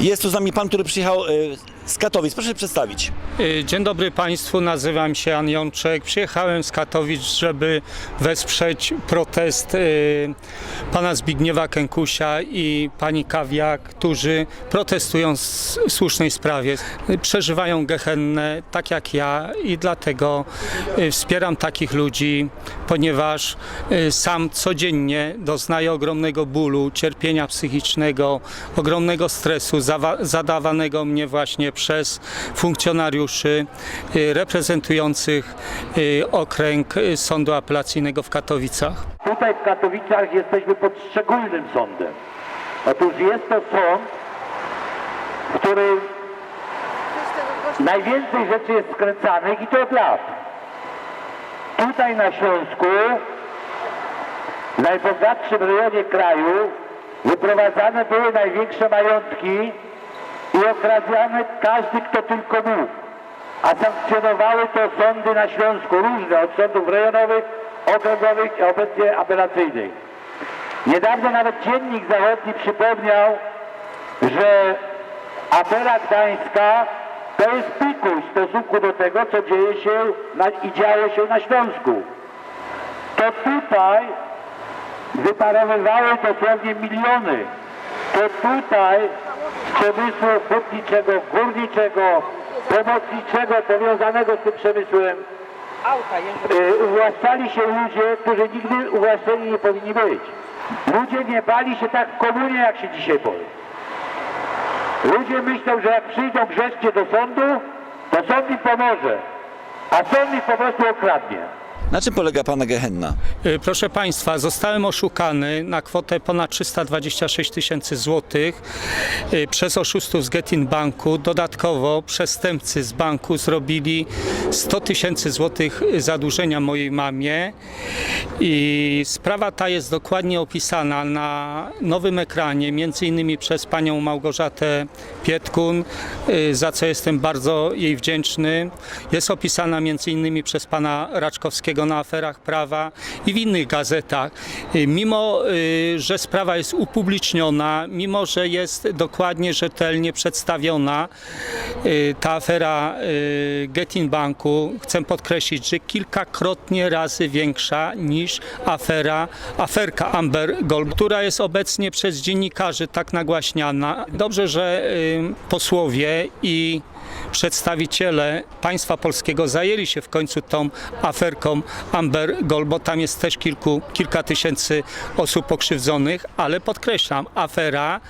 Jest tu z nami pan, który przyjechał e, z Katowic. Proszę się przedstawić. Y, Dzień dobry Państwu, nazywam się Jan Jączek. Przyjechałem z Katowic, żeby wesprzeć protest y, pana Zbigniewa Kękusia i pani Kawia, którzy protestują w słusznej sprawie. Przeżywają gehennę, tak jak ja i dlatego y, wspieram takich ludzi, ponieważ sam codziennie doznaję ogromnego bólu, cierpienia psychicznego, ogromnego stresu zadawanego mnie właśnie przez funkcjonariuszy y, reprezentujących y, okręg y, Sądu Apelacyjnego w Katowicach. Tutaj w Katowicach jesteśmy pod szczególnym sądem. Otóż jest to sąd, w którym najwięcej rzeczy jest skręcanych i to od lat. Tutaj na Śląsku, w najbogatszym rejonie kraju, wyprowadzane były największe majątki i okradziane każdy, kto tylko mógł. A sankcjonowały to sądy na Śląsku, różne, od sądów rejonowych, okręgowych i obecnie apelacyjnych. Niedawno nawet Dziennik Zachodni przypomniał, że afera gdańska to jest pikuś w stosunku do tego, co dzieje się na, i działo się na Śląsku. To tutaj wyparowywały dosłownie miliony. To tutaj przemysłu hutniczego, górniczego, pomocniczego powiązanego z tym przemysłem y, uwłaszczali się ludzie, którzy nigdy uwłaszczeni nie powinni być. Ludzie nie bali się tak w komunie, jak się dzisiaj boją. Ludzie myślą, że jak przyjdą grzecznie do sądu, to sąd im pomoże, a sąd ich po prostu okradnie. Na czym polega pana Gehenna? Y, Proszę Państwa, zostałem oszukany na kwotę ponad 326 tysięcy złotych y, przez oszustów z Getin Banku. Dodatkowo przestępcy z banku zrobili 100 tysięcy złotych zadłużenia mojej mamie i sprawa ta jest dokładnie opisana na nowym ekranie, między innymi przez panią Małgorzatę Pietkun, y, za co jestem bardzo jej wdzięczny. Jest opisana między innymi przez pana Raczkowskiego na aferach prawa i w innych gazetach. Y, Mimo, y, że sprawa jest upubliczniona, mimo, że jest dokładnie, rzetelnie przedstawiona, y, ta afera Getin Banku, chcę podkreślić, że kilkakrotnie razy większa niż afera, aferka Amber Gold, która jest obecnie przez dziennikarzy tak nagłaśniana. Dobrze, że posłowie i przedstawiciele państwa polskiego zajęli się w końcu tą aferką Amber Gold, bo tam jest też kilku, kilka tysięcy osób pokrzywdzonych, ale podkreślam, afera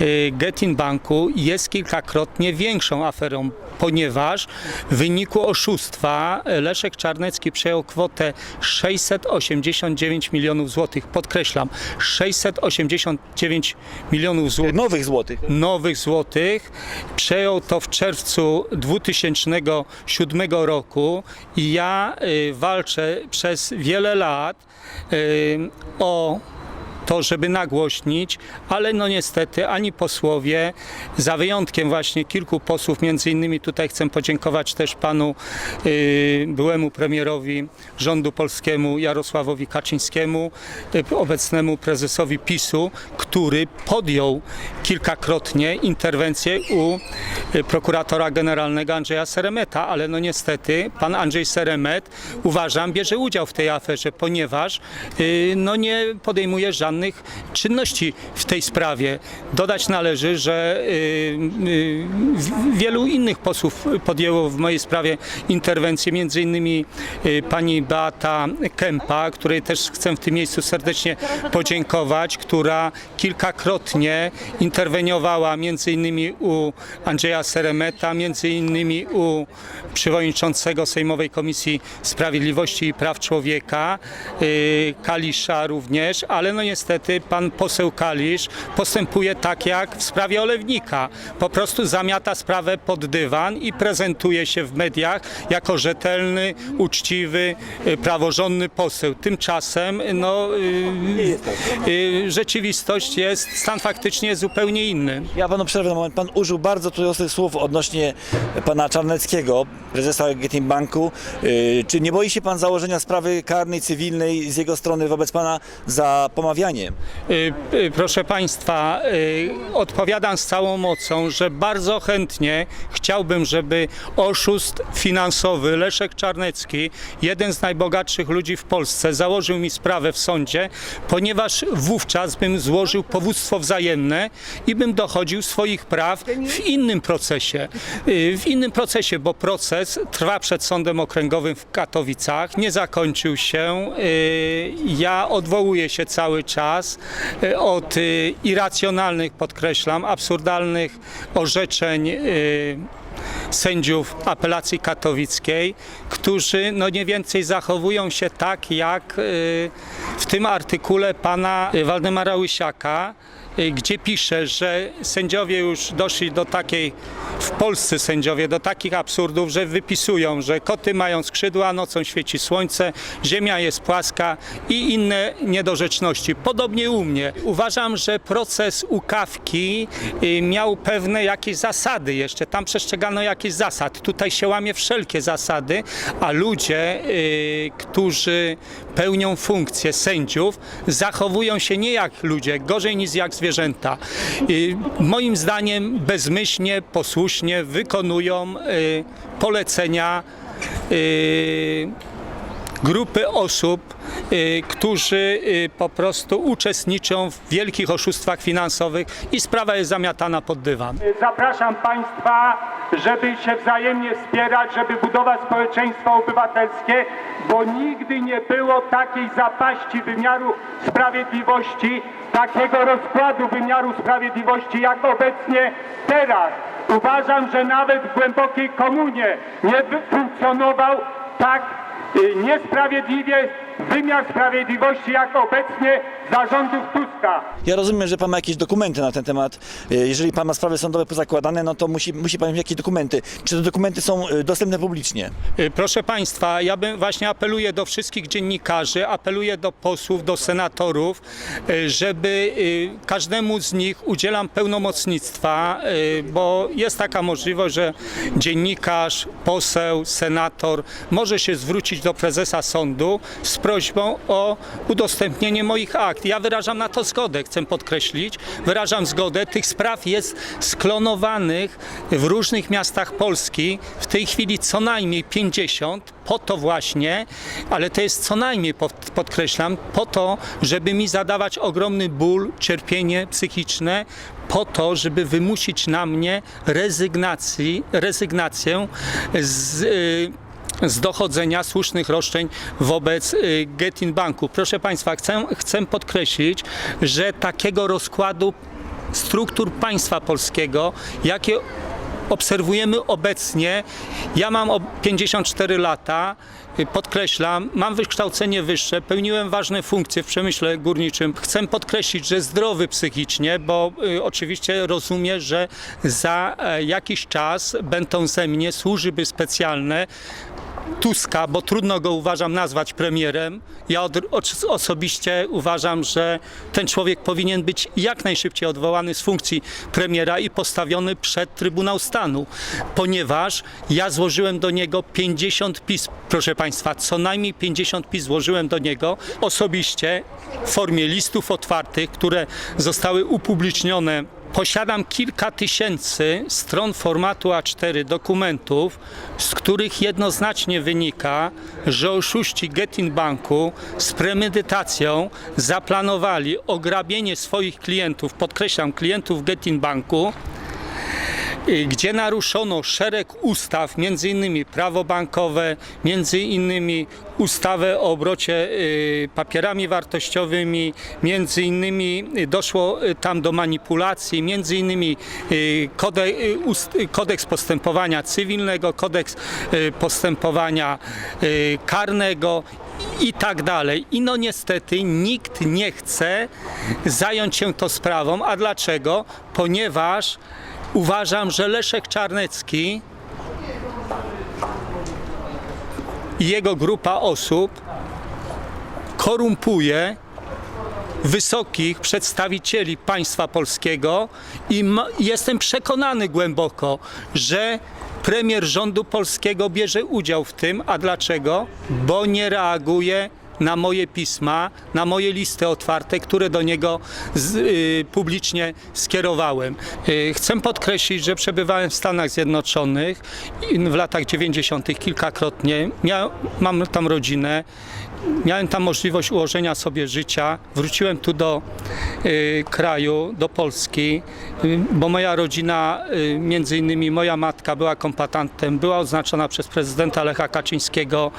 y, Getin Banku jest kilkakrotnie większą aferą, ponieważ w wyniku oszustwa Leszek Czarnecki przejął kwotę 689 milionów złotych. Podkreślam, 689 milionów złotych Nowych złotych. nowych złotych. Przejął to w czerwcu 2007 roku i ja y, walczę przez wiele lat y, o to, żeby nagłośnić, ale no niestety ani posłowie, za wyjątkiem właśnie kilku posłów, między innymi tutaj chcę podziękować też panu y, byłemu premierowi rządu polskiemu Jarosławowi Kaczyńskiemu, y, obecnemu prezesowi PiSu, który podjął kilkakrotnie interwencję u y, prokuratora generalnego Andrzeja Seremeta, ale no niestety pan Andrzej Seremet uważam bierze udział w tej aferze, ponieważ y, no nie podejmuje żadnych czynności w tej sprawie. Dodać należy, że y, y, wielu innych posłów podjęło w mojej sprawie interwencję, między innymi y, pani Beata Kępa, której też chcę w tym miejscu serdecznie podziękować, która kilkakrotnie interweniowała między innymi u Andrzeja Seremeta, między innymi u przewodniczącego Sejmowej Komisji Sprawiedliwości i Praw Człowieka, Kalisza również, ale no niestety pan poseł Kalisz postępuje tak jak w sprawie Olewnika. Po prostu zamiata sprawę pod dywan i prezentuje się w mediach jako rzetelny, uczciwy, y, praworządny poseł. Tymczasem no, y, y, rzeczywistość jest, stan faktycznie jest zupełnie inny. Ja panu przerwę na moment. Pan użył bardzo ostrych słów odnośnie pana Czarneckiego, prezesa Getin Banku. Czy nie boi się pan założenia sprawy karnej, cywilnej z jego strony wobec pana za pomawianie Y, y, Proszę Państwa, y, odpowiadam z całą mocą, że bardzo chętnie chciałbym, żeby oszust finansowy Leszek Czarnecki, jeden z najbogatszych ludzi w Polsce, założył mi sprawę w sądzie, ponieważ wówczas bym złożył powództwo wzajemne i bym dochodził swoich praw w innym procesie. W innym procesie, bo proces trwa przed Sądem Okręgowym w Katowicach, nie zakończył się. Ja odwołuję się cały czas y, od y, irracjonalnych, podkreślam, absurdalnych orzeczeń y, sędziów apelacji katowickiej, którzy no nie więcej zachowują się tak jak y, w tym artykule pana Waldemara Łysiaka, y, gdzie pisze, że sędziowie już doszli do takiej, w Polsce sędziowie, do takich absurdów, że wypisują, że koty mają skrzydła, nocą świeci słońce, ziemia jest płaska i inne niedorzeczności. Podobnie u mnie. Uważam, że proces u Kawki y, miał pewne jakieś zasady jeszcze. Tam przestrzegano jakieś zasad. Tutaj się łamie wszelkie zasady, a ludzie, y, którzy pełnią funkcję sędziów, zachowują się nie jak ludzie, gorzej niż jak zwierzęta. Y, Moim zdaniem bezmyślnie, posłusznie wykonują y, polecenia y, grupy osób, y, którzy y, po prostu uczestniczą w wielkich oszustwach finansowych i sprawa jest zamiatana pod dywan. Zapraszam Państwa, żeby się wzajemnie wspierać, żeby budować społeczeństwo obywatelskie, bo nigdy nie było takiej zapaści wymiaru sprawiedliwości, takiego rozkładu wymiaru sprawiedliwości jak obecnie teraz. Uważam, że nawet w głębokiej komunie nie funkcjonował tak y, niesprawiedliwie wymiar sprawiedliwości jak obecnie zarządów Tuska. Ja rozumiem, że pan ma jakieś dokumenty na ten temat. E, Jeżeli pan ma sprawy sądowe pozakładane, no to musi, musi pan mieć jakieś dokumenty. Czy te dokumenty są e, dostępne publicznie? Y, Proszę Państwa, ja bym właśnie apeluję do wszystkich dziennikarzy, apeluję do posłów, do senatorów, żeby każdemu z nich udzielam pełnomocnictwa, bo jest taka możliwość, że dziennikarz, poseł, senator może się zwrócić do prezesa sądu z prośbą o udostępnienie moich akt. Ja wyrażam na to zgodę, chcę podkreślić, wyrażam zgodę. Tych spraw jest sklonowanych w różnych miastach Polski. W tej chwili co najmniej 50 po to właśnie, ale to jest co najmniej, pod- podkreślam, po to, żeby mi zadawać ogromny ból, cierpienie psychiczne, po to, żeby wymusić na mnie rezygnacji, rezygnację z, y, z dochodzenia słusznych roszczeń wobec y, Getin Banku. Proszę Państwa, chcę, chcę podkreślić, że takiego rozkładu struktur państwa polskiego, jakie obserwujemy obecnie. Ja mam o 54 lata, y, podkreślam, mam wykształcenie wyższe, pełniłem ważne funkcje w przemyśle górniczym. Chcę podkreślić, że zdrowy psychicznie, bo y, oczywiście rozumiem, że za e, jakiś czas będą ze mnie służby specjalne, Tuska, bo trudno go uważam nazwać premierem. Ja od, osobiście uważam, że ten człowiek powinien być jak najszybciej odwołany z funkcji premiera i postawiony przed Trybunał Stanu, ponieważ ja złożyłem do niego 50 pism, proszę Państwa, co najmniej 50 pism złożyłem do niego osobiście w formie listów otwartych, które zostały upublicznione Posiadam kilka tysięcy stron formatu A4 dokumentów, z których jednoznacznie wynika, że oszuści Getin Banku z premedytacją zaplanowali ograbienie swoich klientów, podkreślam, klientów Getin Banku, gdzie naruszono szereg ustaw, między innymi prawo bankowe, między innymi ustawę o obrocie y, papierami wartościowymi, między innymi y, doszło y, tam do manipulacji, między innymi kodeks postępowania cywilnego, kodeks postępowania karnego i tak dalej. I no niestety nikt nie chce zająć się tą sprawą. A dlaczego? Ponieważ uważam, że Leszek Czarnecki i jego grupa osób korumpuje wysokich przedstawicieli państwa polskiego i jestem przekonany głęboko, że premier rządu polskiego bierze udział w tym. A dlaczego? Bo nie reaguje na moje pisma, na moje listy otwarte, które do niego z, y, publicznie skierowałem. Y, chcę podkreślić, że przebywałem w Stanach Zjednoczonych w latach 90. kilkakrotnie. Mia, mam tam rodzinę. Miałem tam możliwość ułożenia sobie życia. Wróciłem tu do y, kraju, do Polski, y, bo moja rodzina, y, między innymi moja matka była kompatantem, była oznaczona przez prezydenta Lecha Kaczyńskiego.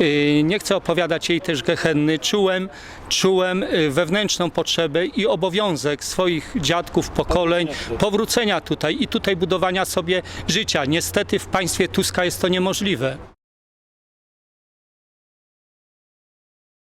Y, nie chcę opowiadać jej też gehenny. Czułem, czułem y, wewnętrzną potrzebę i obowiązek swoich dziadków, pokoleń, powrócenia tutaj i tutaj budowania sobie życia. Niestety w państwie Tuska jest to niemożliwe.